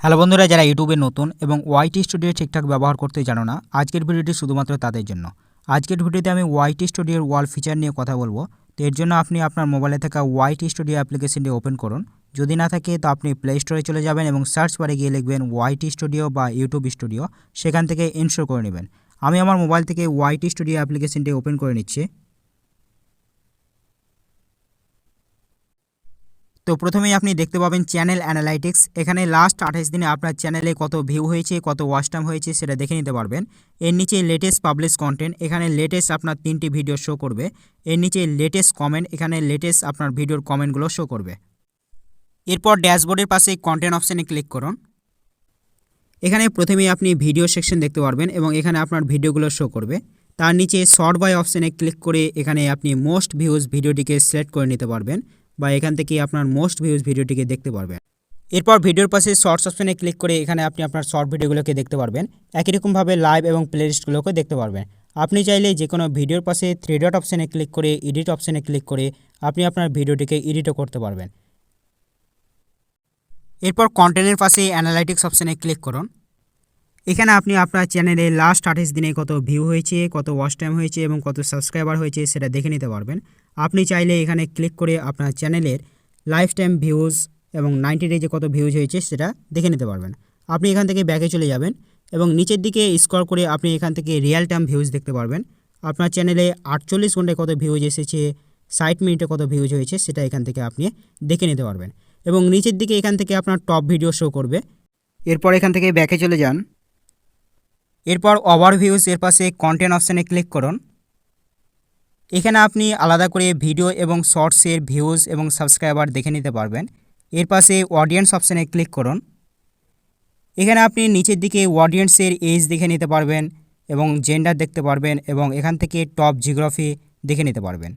Hello বন্ধুরা, যারা ইউটিউবে নতুন এবং ওয়াইটি স্টুডিও ঠিকঠাক ব্যবহার করতে জানো না, আজকের ভিডিওটি শুধুমাত্র তাদের জন্য। আজকের ভিডিওতে আমি ওয়াইটি স্টুডিওর ওয়াল ফিচার নিয়ে কথা বলব। তো এর জন্য আপনি আপনার মোবাইলে থাকা ওয়াইটি স্টুডিও অ্যাপ্লিকেশনটি ওপেন করুন। যদি না থাকে, তো আপনি প্লে স্টোরে চলে যাবেন এবং সার্চ বারে গিয়ে লিখবেন ওয়াইটি স্টুডিও বা ইউটিউব স্টুডিও সেখান থেকে ইনস্টল করে নেবেন। আমি আমার মোবাইল থেকে ওয়াইটি স্টুডিও অ্যাপ্লিকেশনটি ওপেন করে নিচ্ছি। তো প্রথমেই আপনি দেখতে পাবেন চ্যানেল অ্যানালাইটিক্স এখানে লাস্ট আঠাশ দিনে আপনার চ্যানেলে কত ভিউ হয়েছে, কত ওয়াচ টাইম হয়েছে, সেটা দেখে নিতে পারবেন। এর নিচে লেটেস্ট পাবলিশ কন্টেন্ট এখানে লেটেস্ট আপনার তিনটি ভিডিও শো করবে। এর নিচে লেটেস্ট কমেন্ট এখানে লেটেস্ট আপনার ভিডিওর কমেন্টগুলো শো করবে। এরপর ড্যাশবোর্ডের পাশে কন্টেন্ট অপশানে ক্লিক করুন। এখানে প্রথমেই আপনি ভিডিও সেকশন দেখতে পারবেন এবং এখানে আপনার ভিডিওগুলো শো করবে। তার নিচে শর্ট বাই অপশানে ক্লিক করে এখানে আপনি মোস্ট ভিউজ ভিডিওটিকে সিলেক্ট করে নিতে পারবেন। বা এখান থেকে আপনার মোস্ট ভিউজ ভিডিওটিকে দেখতে পারবেন। এরপর ভিডিওর পাশে শর্টস অপশানে ক্লিক করে এখানে আপনি আপনার শর্ট ভিডিওগুলোকে দেখতে পারবেন। একই রকমভাবে লাইভ এবং প্লেলিস্টগুলোকে দেখতে পারবেন। আপনি চাইলে যে কোনো ভিডিওর পাশে থ্রি ডট অপশানে ক্লিক করে এডিট অপশানে ক্লিক করে আপনি আপনার ভিডিওটিকে এডিটও করতে পারবেন। এরপর কন্টেন্টের পাশে অ্যানালাইটিক্স অপশানে ক্লিক করুন। এখানে আপনি আপনার চ্যানেলে লাস্ট আঠাশ দিনে কত ভিউ হয়েছে, কত ওয়াচ টাইম হয়েছে এবং কত সাবস্ক্রাইবার হয়েছে সেটা দেখে নিতে পারবেন। আপনি চাইলে এখানে ক্লিক করে আপনার চ্যানেলের লাইফ টাইম ভিউজ এবং নাইনটি ডেজে কত ভিউজ হয়েছে সেটা দেখে নিতে পারবেন। আপনি এখান থেকে ব্যাকে চলে যাবেন এবং নিচের দিকে স্ক্রল করে আপনি এখান থেকে রিয়েল টাইম ভিউজ দেখতে পারবেন। আপনার চ্যানেলে আটচল্লিশ ঘন্টায় কত ভিউজ এসেছে, ষাট মিনিটে কত ভিউজ হয়েছে সেটা এখান থেকে আপনি দেখে নিতে পারবেন। এবং নিচের দিকে এখান থেকে আপনার টপ ভিডিও শো করবে। এরপর এখান থেকে ব্যাকে চলে যান। এরপর ওভারভিউজ এর পাশে কন্টেন্ট অপশানে ক্লিক করুন। এখানে আপনি আলাদা করে ভিডিও এবং শর্টসের ভিউজ এবং সাবস্ক্রাইবার দেখে নিতে পারবেন। এর পাশে অডিয়েন্স অপশানে ক্লিক করুন। এখানে আপনি নিচের দিকে অডিয়েন্সের এজ দেখে নিতে পারবেন এবং জেন্ডার দেখতে পারবেন এবং এখান থেকে টপ জিওগ্রাফি দেখে নিতে পারবেন।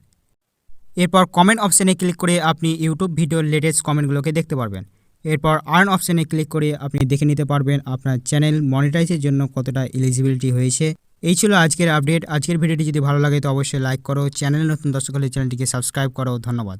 এরপর কমেন্ট অপশানে ক্লিক করে আপনি ইউটিউব ভিডিওর লেটেস্ট কমেন্টগুলোকে দেখতে পারবেন। এরপর আর্ন অপশানে ক্লিক করে আপনি দেখে নিতে পারবেন আপনার চ্যানেল মনিটাইজের জন্য কতটা এলিজিবিলিটি হয়েছে। এই ছিল আজকের আপডেট আজকের ভিডিওটি যদি ভালো লাগে তো অবশ্যই লাইক করো। চ্যানেল নতুন দর্শক হলে চ্যানেলটিকে সাবস্ক্রাইব করো। ধন্যবাদ।